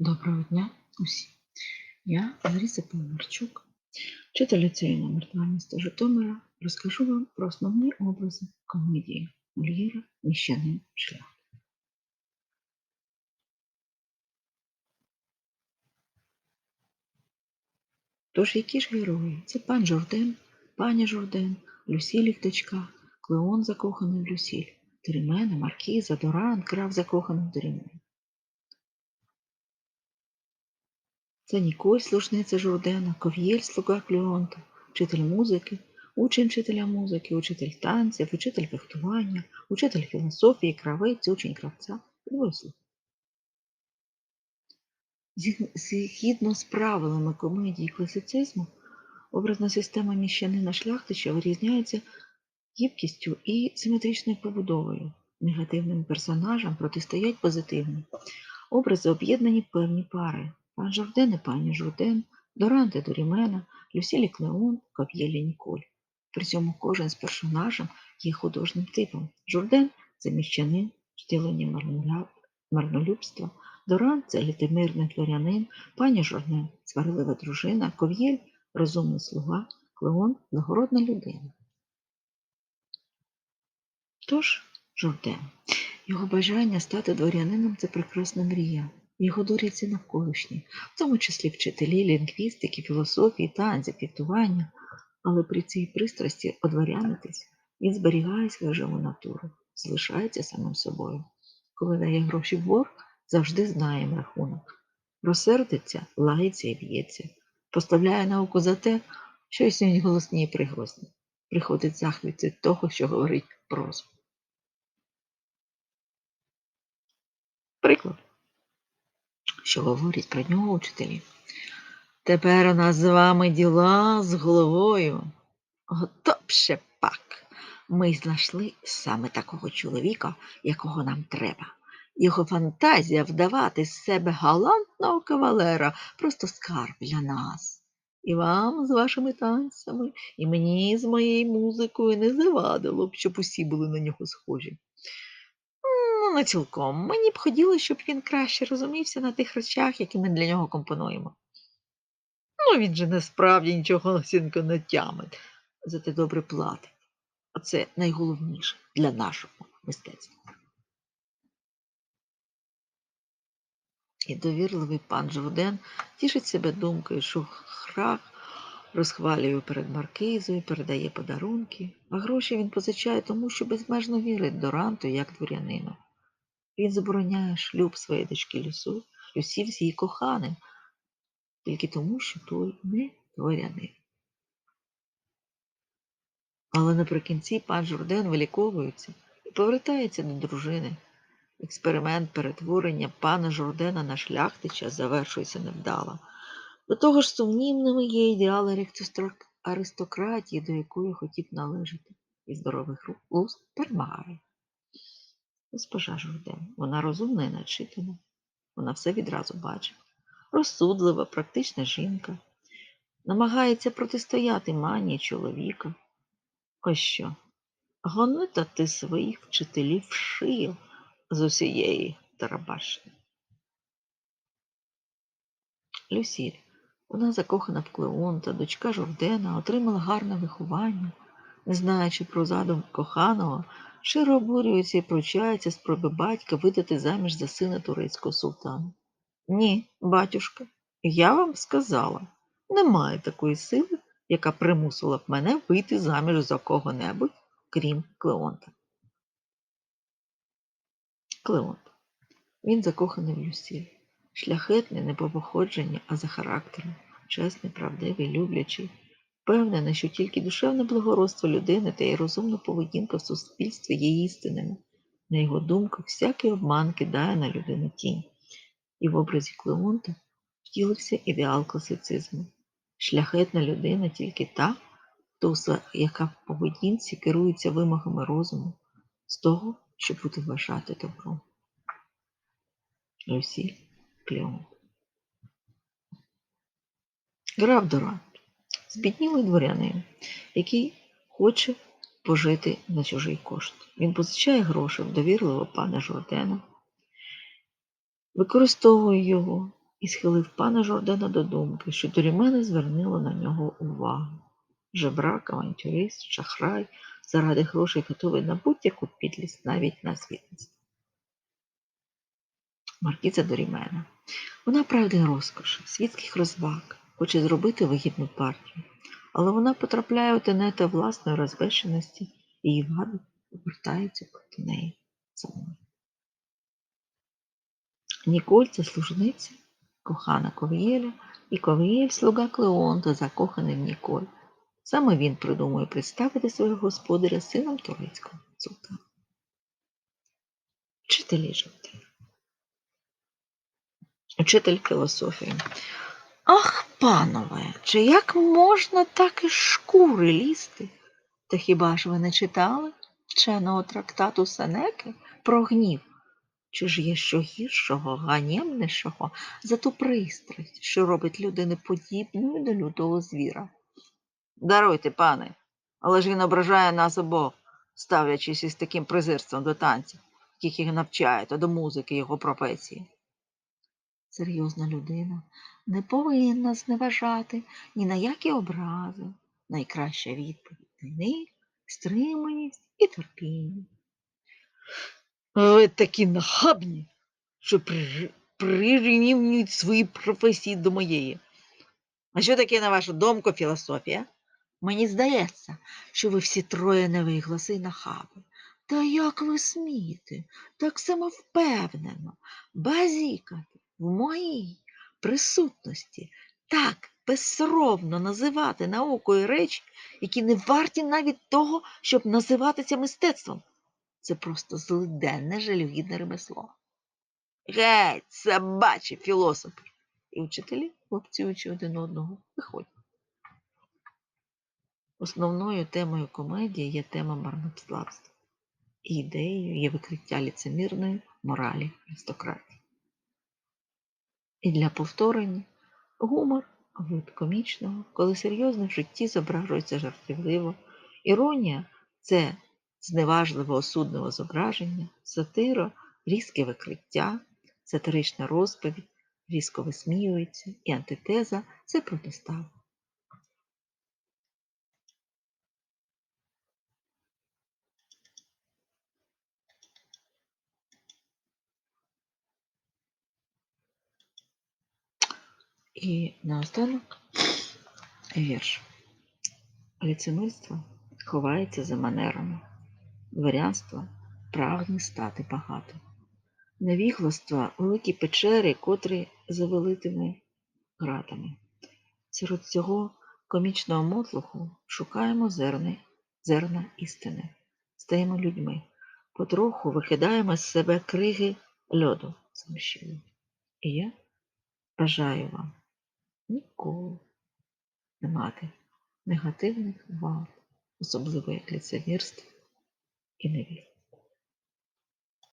Доброго дня усім. Я Лариса Павларчук, вчитель ліцею номер 2 міста Житомира, розкажу вам про основні образи комедії Мольєра Міщанин шлях. Тож які ж герої? Це пан Жорден, пані Жорден, Люсі Ліхтачка, Клеон закоханий в Люсіль, Теремена, Маркіза, Доран, крав закоханий в Теремена. Це Ніколь, служниця Жордена, Ков'єль, слуга Клеонта, вчитель музики, учень вчителя музики, учитель танців, учитель фехтування, учитель філософії, кравець, учень кравця, двоє слуг. Згідно з правилами комедії класицизму, образна система міщанина шляхтича вирізняється гібкістю і симетричною побудовою. Негативним персонажам протистоять позитивні. Образи об'єднані певні пари. Пан Жорден і пані Жорден, Доранте Дорімена, Люсілі Клеон, Кап'єлі Ніколь. При цьому кожен з персонажів є художнім типом. Жорден це міщанин, втілення марнолюбства, Доран це літимирний дворянин, пані Жорден сварлива дружина, Ков'єль розумний слуга, Клеон благородна людина. Тож, Жорден, його бажання стати дворянином це прекрасна мрія. Його дурять ці навколишні, в тому числі вчителі, лінгвістики, філософії, танців, фехтування. Але при цій пристрасті одворянитись він зберігає свою живу натуру, залишається самим собою. Коли дає гроші в борг, завжди знає рахунок. Розсердиться, лається і б'ється, поставляє науку за те, що існують голосні і приголосні. Приходить захвіт від того, що говорить проза. Приклад, що говорять про нього учителі. Тепер у нас з вами діла з головою. Готовше пак. Ми знайшли саме такого чоловіка, якого нам треба. Його фантазія вдавати з себе галантного кавалера просто скарб для нас. І вам з вашими танцями, і мені з моєю музикою не завадило б, щоб усі були на нього схожі. Не цілком. Мені б хотілося, щоб він краще розумівся на тих речах, які ми для нього компонуємо. Ну, він же насправді нічого сінко не тямить, зате добре платить. А це найголовніше для нашого мистецтва. І довірливий пан Жовден тішить себе думкою, що храх розхвалює перед маркизою, передає подарунки, а гроші він позичає тому, що безмежно вірить до ранту як дворянину. Він забороняє шлюб своєї дочки Люсу, Люсіль з її коханим, тільки тому, що той не дворянин. Але наприкінці пан Журден виліковується і повертається до дружини. Експеримент перетворення пана Журдена на шляхтича завершується невдало. До того ж сумнівними є ідеали аристокра- аристократії, до якої хотів належати, і здоровий глузд перемагає. Госпожа Журден, вона розумна і начитана, вона все відразу бачить. Розсудлива, практична жінка, намагається протистояти манії чоловіка. Ось що, гонита ти своїх вчителів шию з усієї Тарабашини. Люсіль, вона закохана в Клеонта, дочка Жордена, отримала гарне виховання, не знаючи про задум коханого, широ обурюється і пручається спроби батька видати заміж за сина турецького султана. Ні, батюшка, я вам сказала, немає такої сили, яка примусила б мене вийти заміж за кого-небудь, крім Клеонта. Клеонт. Він закоханий в Люсіль. Шляхетний не по походженню, а за характером, чесний, правдивий, люблячий, впевнений, що тільки душевне благородство людини та її розумна поведінка в суспільстві є істинними. На його думку, всякий обман кидає на людину тінь. І в образі Клеонта втілився ідеал класицизму. Шляхетна людина тільки та, хто яка в поведінці керується вимогами розуму, з того, щоб бути вважати добром. Люсіль Клеон. Граф Дорант. Збіднілий дворянин, який хоче пожити на чужий кошт. Він позичає гроші в довірливого пана Жордена, використовує його і схилив пана Жордана до думки, що Дорімена звернула на нього увагу. Жебрак, авантюрист, шахрай, заради грошей готовий на будь-яку підлість, навіть на світництво. Маркіза Дорімена. Вона правда розкош, світських розваг, хоче зробити вигідну партію, але вона потрапляє у тенета власної розбещеності, і її вади повертаються проти неї самої. Ніколь це служниця, кохана Ков'єля, і Ков'єль слуга Клеонта, закоханий в Ніколь. Саме він придумує представити свого господаря сином турецького султана. Вчителі жовтий. Учитель філософії. Ах, панове, чи як можна так із шкури лізти? Та хіба ж ви не читали вченого трактату Сенеки про гнів? Чи ж є що гіршого, ганебнішого за ту пристрасть, що робить людини подібною до лютого звіра? Даруйте, пане, але ж він ображає нас обох, ставлячись із таким презирством до танців, яких їх навчають, а до музики його професії. Серйозна людина не повинна зневажати ні на які образи. Найкраща відповідь на них стриманість і терпіння. Ви такі нахабні, що прирівнюють свої професії до моєї. А що таке, на вашу думку, філософія? Мені здається, що ви всі троє невигласи й нахаби. Та як ви смієте так самовпевнено базікати в моїй присутності, так безсоромно називати наукою речі, які не варті навіть того, щоб називатися мистецтвом. Це просто злиденне жалюгідне ремесло. Геть, собачі філософи. І вчителі, хлопцюючи один одного, виходять. Основною темою комедії є тема марнославства. І ідеєю є викриття ліцемірної моралі аристократії. І для повторення гумор вид комічного, коли серйозне в житті зображується жартівливо. Іронія це зневажливо осудного зображення, сатира, різке викриття, сатирична розповідь, різко висміюється, і антитеза це протистава. І наостанок вірш. Лицемирство ховається за манерами, дворянство прагне стати багатим. Невігластва великі печери, котрі за велитими гратами. Серед цього комічного мотлуху шукаємо зерни, зерна істини, стаємо людьми, потроху викидаємо з себе криги льоду замшілу. І я бажаю вам ніколи не мати негативних вад, особливо як ліцемірство і невігластво.